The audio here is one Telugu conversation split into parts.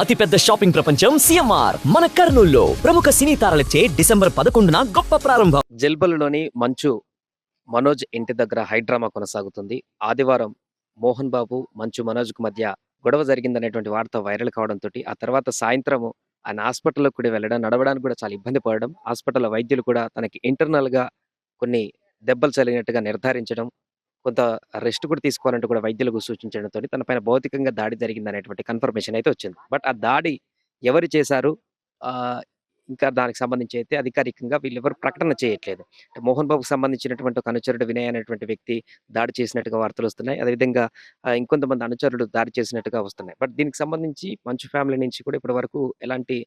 అతిపెద్ద షాపింగ్ ప్రపంచం సిఎంఆర్. మన కర్నూల్లో ప్రముఖ సినీ తారలచే డిసెంబర్ పదకొండున గొప్ప ప్రారంభం. జల్బలులోని మంచు మనోజ్ ఇంటి దగ్గర హైడ్రామా కొనసాగుతుంది. ఆదివారం మోహన్ బాబు మంచు మనోజ్కు మధ్య గొడవ జరిగిందనేటువంటి వార్త వైరల్ కావడంతో ఆ తర్వాత సాయంత్రం ఆయన హాస్పిటల్లో కూడా వెళ్ళడం నడవడానికి కూడా చాలా ఇబ్బంది పడడం హాస్పిటల్ వైద్యులు కూడా తనకి ఇంటర్నల్గా కొన్ని దెబ్బలు చలిగినట్టుగా నిర్ధారించడం కొంత రెస్ట్ కూడా తీసుకోవాలంటూ కూడా వైద్యులకు సూచించడంతో తన పైన భౌతికంగా దాడి జరిగిందనేటువంటి కన్ఫర్మేషన్ అయితే వచ్చింది. బట్ ఆ దాడి ఎవరు చేశారు? ఇంకా దానికి సంబంధించి అయితే అధికారికంగా వీళ్ళెవరు ప్రకటన చేయట్లేదు. అంటే మోహన్ బాబుకు సంబంధించినటువంటి ఒక అనుచరుడు వినయ్ అనేటువంటి వ్యక్తి దాడి చేసినట్టుగా వార్తలు వస్తున్నాయి. అదేవిధంగా ఇంకొంతమంది అనుచరుడు దాడి చేసినట్టుగా వస్తున్నాయి. బట్ దీనికి సంబంధించి మంచు ఫ్యామిలీ నుంచి కూడా ఇప్పటి వరకు ఎలాంటి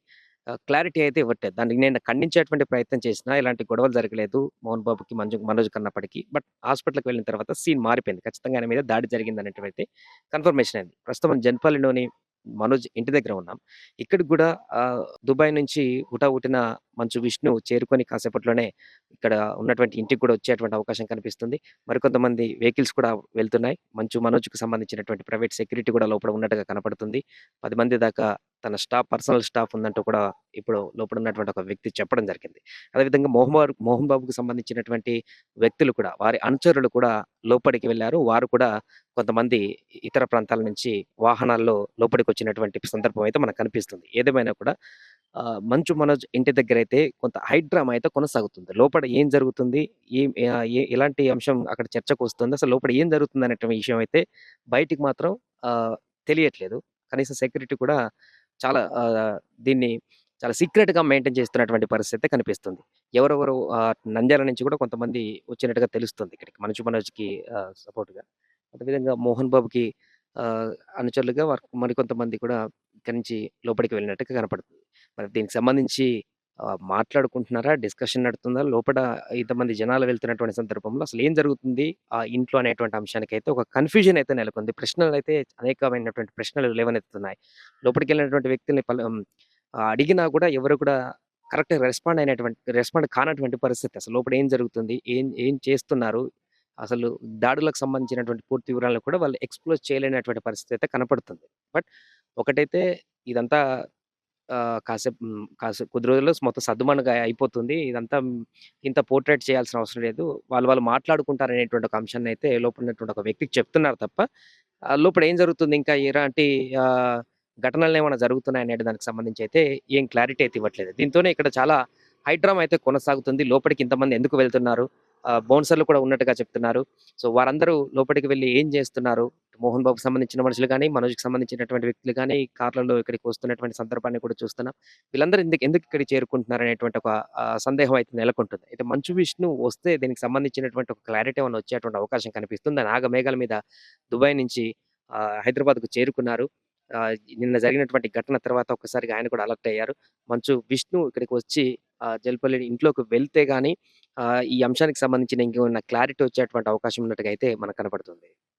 క్లారిటీ అయితే ఇవ్వట్లేదు. దానికి నేను ఖండించేటువంటి ప్రయత్నం చేసినా ఇలాంటి గొడవలు జరగలేదు మోహన్ బాబుకి మంజు మనోజ్ కన్నప్పటికీ. బట్ హాస్పిటల్కి వెళ్ళిన తర్వాత సీన్ మారిపోయింది. ఖచ్చితంగా ఆయన మీద దాడి జరిగింది అనేటువంటి కన్ఫర్మేషన్ అయింది. ప్రస్తుతం జన్పల్లిలోని మనోజ్ ఇంటి దగ్గర ఉన్నాం. ఇక్కడికి కూడా దుబాయ్ నుంచి హుటాహుటిన మంచు విష్ణు చేరుకొని కాసేపట్లోనే ఇక్కడ ఉన్నటువంటి ఇంటికి కూడా వచ్చేటువంటి అవకాశం కనిపిస్తుంది. మరికొంతమంది వెహికల్స్ కూడా వెళ్తున్నాయి. మంచు మనోజ్కు సంబంధించినటువంటి ప్రైవేట్ సెక్యూరిటీ కూడా లోపల ఉన్నట్టుగా కనపడుతుంది. పది మంది దాకా తన స్టాఫ్ పర్సనల్ స్టాఫ్ ఉందంటూ కూడా ఇప్పుడు లోపల ఉన్నటువంటి ఒక వ్యక్తి చెప్పడం జరిగింది. అదేవిధంగా మోహన్ బాబు మోహన్ బాబుకు సంబంధించినటువంటి వ్యక్తులు కూడా వారి అనుచరులు కూడా లోపలికి వెళ్ళారు. వారు కూడా కొంతమంది ఇతర ప్రాంతాల నుంచి వాహనాల్లో లోపలికి వచ్చినటువంటి సందర్భం అయితే మనకు కనిపిస్తుంది. ఏదేమైనా కూడా మంచు మనోజ్ ఇంటి దగ్గర అయితే కొంత హైడ్రామా అయితే కొనసాగుతుంది. లోపల ఏం జరుగుతుంది? ఏం ఏ- ఎలాంటి అంశం అక్కడ చర్చకు వస్తుంది? అసలు లోపల ఏం జరుగుతుంది అనేటువంటి విషయం అయితే బయటికి మాత్రం తెలియట్లేదు. కనీసం సెక్యూరిటీ కూడా చాలా దీన్ని చాలా సీక్రెట్గా మెయింటైన్ చేస్తున్నటువంటి పరిస్థితి కనిపిస్తుంది. ఎవరెవరు నంద్యాల నుంచి కూడా కొంతమంది వచ్చినట్టుగా తెలుస్తుంది ఇక్కడికి. మంచు మనోజ్కి సపోర్ట్గా. అదేవిధంగా మోహన్ బాబుకి అనుచరులుగా మరి మరికొంతమంది కూడా ఇక్కడి నుంచి లోపలికి వెళ్ళినట్టుగా కనపడుతుంది. మరి దీనికి సంబంధించి మాట్లాడుకుంటున్నారా? డిస్కషన్ నడుతుందా? లోపల ఇంతమంది జనాలు వెళ్తున్నటువంటి సందర్భంలో అసలు ఏం జరుగుతుంది? ఆ ఇంట్లో అనేటువంటి అంశానికి అయితే ఒక కన్ఫ్యూజన్ అయితే నెలకొంది. ప్రశ్నలు అయితే అనేకమైనటువంటి ప్రశ్నలు లేవనెత్తుతున్నాయి. లోపలికి వెళ్ళినటువంటి వ్యక్తుల్ని పలు అడిగినా కూడా ఎవరు కూడా కరెక్ట్గా రెస్పాండ్ అయినటువంటి రెస్పాండ్ కానటువంటి పరిస్థితి. అసలు లోపల ఏం జరుగుతుంది? ఏం ఏం చేస్తున్నారు? అసలు దాడులకు సంబంధించినటువంటి పూర్తి వివరాలను కూడా వాళ్ళు ఎక్స్ప్లోజ్ చేయలేనటువంటి పరిస్థితి అయితే కనపడుతుంది. బట్ ఒకటైతే ఇదంతా కాసేపు కాసేపు కొద్ది రోజుల్లో మొత్తం సద్దుమణగా అయిపోతుంది. ఇదంతా ఇంత పోర్ట్రేట్ చేయాల్సిన అవసరం లేదు. వాళ్ళు వాళ్ళు మాట్లాడుకుంటారు అనేటువంటి ఒక అంశాన్ని అయితే లోపల ఉన్నటువంటి ఒక వ్యక్తికి చెప్తున్నారు తప్ప లోపల ఏం జరుగుతుంది? ఇంకా ఇలాంటి ఆ, ఘటనలు ఏమైనా జరుగుతున్నాయి అనే దానికి సంబంధించి అయితే ఏం క్లారిటీ అయితే ఇవ్వట్లేదు. దీంతోనే ఇక్కడ చాలా హైడ్రామా అయితే కొనసాగుతుంది. లోపలికి ఇంతమంది ఎందుకు వెళ్తున్నారు? బౌన్సర్లు కూడా ఉన్నట్టుగా చెప్తున్నారు. సో వారందరూ లోపలికి వెళ్ళి ఏం చేస్తున్నారు? మోహన్ బాబుకి సంబంధించిన మనుషులు కానీ మనోజ్కి సంబంధించినటువంటి వ్యక్తులు కానీ కార్లలో ఇక్కడికి వస్తున్నటువంటి సందర్భాన్ని కూడా చూస్తున్నాం. వీళ్ళందరూ ఎందుకు ఎందుకు ఇక్కడ చేరుకుంటున్నారు అనేటువంటి ఒక సందేహం అయితే నెలకొంటుంది. అయితే మంచు విష్ణు వస్తే దీనికి సంబంధించినటువంటి ఒక క్లారిటీ ఏమైనా వచ్చేటువంటి అవకాశం కనిపిస్తుంది? నాగమేఘాల మీద దుబాయ్ నుంచి హైదరాబాద్కు చేరుకున్నారు. నిన్న జరిగినటువంటి ఘటన తర్వాత ఒకసారిగా ఆయన కూడా అలర్ట్ అయ్యారు. మంచు విష్ణు ఇక్కడికి వచ్చి ఆ, జల్పల్లి ఇంట్లోకి వెళ్తే కానీ ఈ అంశానికి సంబంధించిన ఇంకేమైనా క్లారిటీ వచ్చేటువంటి అవకాశం ఉన్నట్టుగా అయితే మనకు కనపడుతుంది.